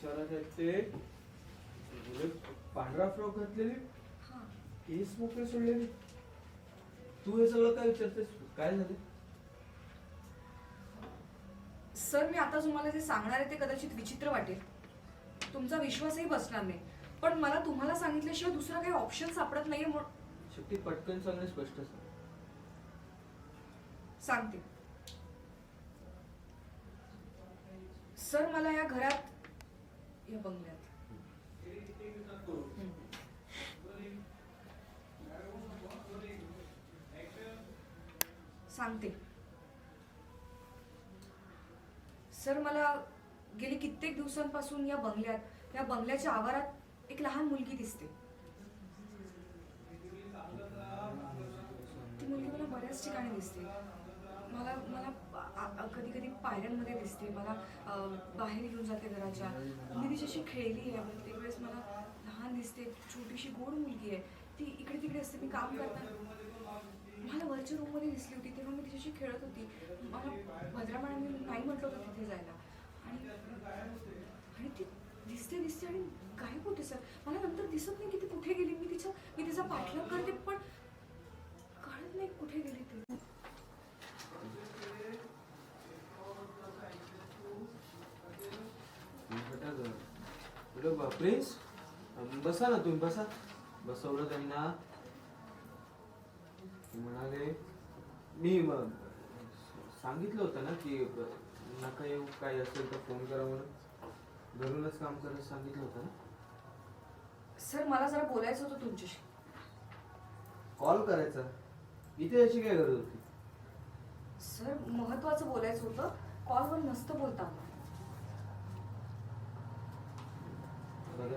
विचारत आहेत ते पांढरा फ्रॉक घातलेली केस मोकळे सोडलेली. तू हे सगळं काय विचारतेस? काय झालं? सर मी आता तुम्हाला जे सांगणार आहे ते कदाचित विचित्र वाटेल. तुमचा विश्वासही बसणार नाही. पण मला तुम्हाला सांगितल्याशिवाय दुसरा काही ऑप्शन सापडत नाहीये म्हणून शेवटी पटकन सांगणे स्पष्ट सांग. सांगते. सर मला या घरात या बंगल्यात. सांगते. सर मला गेली कित्येक दिवसांपासून या बंगल्यात या बंगल्याच्या आवारात एक लहान मुलगी दिसते. ती मुलगी मला बऱ्याच ठिकाणी दिसते. मला मला कधी कधी पायऱ्यांमध्ये दिसते. मला बाहेर घेऊन जाते घराच्या. मी तिच्याशी खेळली आहे. म्हणजे प्रत्येक वेळेस मला लहान दिसते. छोटीशी गोड मुलगी आहे. ती इकडे तिकडे असते. मी काम करताना मला वरच्या रूममध्ये दिसली होती. तेव्हा मी तिच्याशी खेळत होती. मला भद्रा मॅडमने नाही म्हटलं होतं तिथे जायला. आणि आणि ती दिसते दिसते आणि गायब होते सर. मला नंतर दिसत नाही की ती कुठे गेली. मी तिचं मी तिचा पाठलाग करते पण कळत नाही कुठे गेली. बा- प्रिन्स बसा ना तुम्ही बसा. बसवलं त्यांना. म्हणाले मी सांगितलं होतं ना की नका येऊ काय असेल तर फोन करा म्हणून. घरूनच काम करायला सांगितलं होतं ना. सर मला जरा बोलायचं होतं तुमच्याशी. कॉल करायचा. इथे याची काय गरज होती? सर महत्वाचं बोलायचं होतं. कॉलवर नसतं बोलता.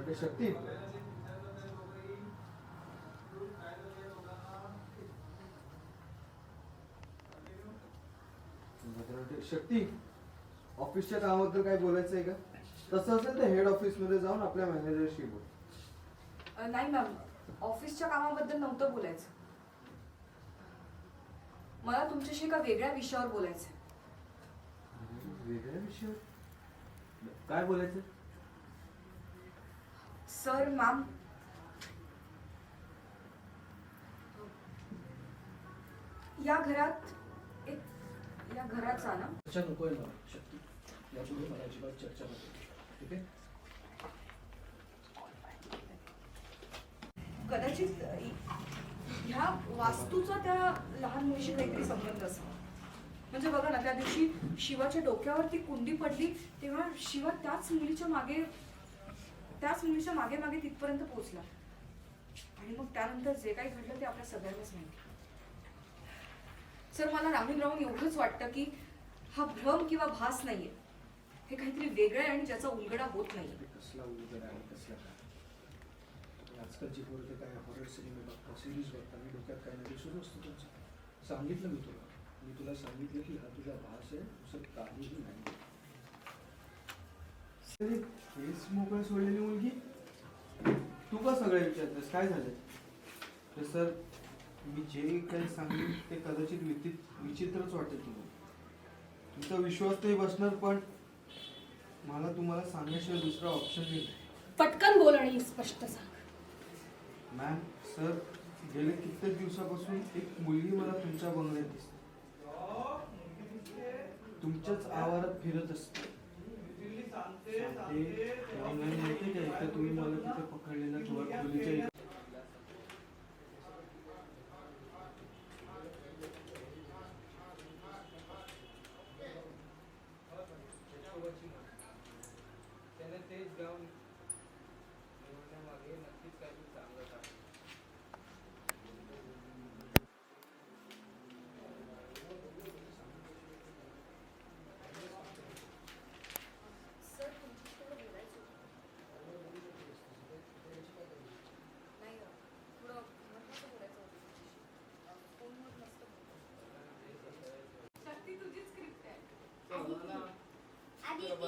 बदलते शक्ती. बदलते शक्ती. ऑफिसच्या कामाबद्दल काय बोलायचं आहे का? तसं असेल तर हेड ऑफिसमध्ये जाऊन आपल्या मॅनेजरशी बोल. नाही मॅम ऑफिसच्या कामाबद्दल नव्हतं बोलायचं. मला तुमच्याशी एका वेगळ्या विषयावर बोलायचं. वेगळ्या विषयावर? काय बोलायचं सर मॅम या घरात एक या घराचा ना. चर्चा नको आहे मला शक्ती यापुढे मला अजिबात चर्चा नको. ठीक आहे? कदाचित ह्या वास्तूचा त्या लहान मुलीशी काहीतरी संबंध असा म्हणजे बघा ना त्या दिवशी शिवाच्या डोक्यावरती कुंडी पडली तेव्हा शिवा त्याच मुलीच्या मागे त्याच मुलीच्या मागे मागे तिथपर्यंत पोहोचला. आणि मग त्यानंतर जे काही घडलं ते आपल्या सगळ्यांनाच माहिती. सर मला राहून राहून एवढंच वाटतं की हा भ्रम किंवा भास नाहीये. हे काहीतरी वेगळं आहे आणि ज्याचा उलगडा होत नाही म्हणजे कसला उलगडा आणि कसला काय? आजकालची पोरं ते काय हॉरर सिनेमे बघता सिरीज बघता आणि डोक्यात काय नाही सुरू असतं तुमचं सांगितलं मी तुला. मी तुला सांगितलं की हा तुझा भास आहे दुसरं काहीही नाही. केस मोकळे सोडलेली मुलगी? तू का सगळे विचारतेस काय झालं तर सर मी जे काही सांगेन ते कदाचित विचित विचित्रच वाटेल तुम्हाला. तुमचा विश्वास नाही बसणार पण मला तुम्हाला सांगण्याशिवाय दुसरा ऑप्शन नाही. पटकन बोल आणि स्पष्ट सांग. मॅम सर गेले कित्येक दिवसापासून एक मुलगी मला तुमच्या बंगल्यात दिसते. तुमच्याच आवारात फिरत असते. सांगते, तेव्हा माहिती का इथं तुम्ही मला तिथे पकडलेलं खोलीच्या त्याने तेच गाव निवडण्यामागे नक्कीच काहीतरी चांगलं आहे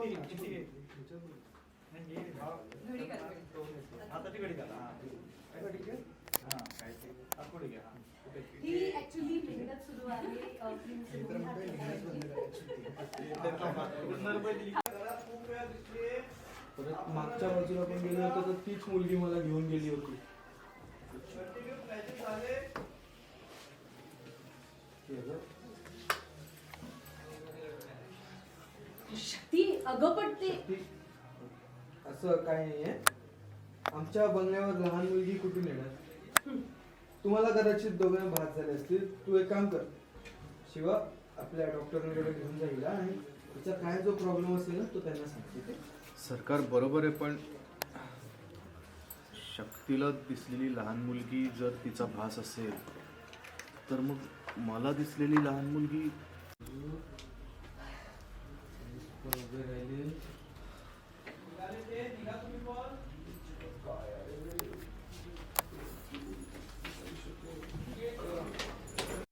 घडी. आता तिकडे घाला. हा. हा, काय ते. आता पुढे घ्या. हा. पुढे. ही ऍक्च्युली मेहनत सुरू आहे अ, film सुरू परत मागच्या बाजूला पण गेलो होतो तर तीच मुलगी मला घेऊन गेली होती अगं पण ते ती- असं काय नाहीये. आमच्या बंगल्यावर लहान मुलगी कुठून येणार? तुम्हाला कदाचित दोघांना भात झाले असतील. तू एक काम कर. शिवा आपल्या डॉक्टरांकडे घेऊन जाईल हा, आणि तिचा काय जो प्रॉब्लेम असेल ना तो त्यांना सांगते सरकार बरोबर आहे पण शक्तीला दिसलेली लहान मुलगी जर तिचा भास असेल तर मग मला दिसलेली लहान मुलगी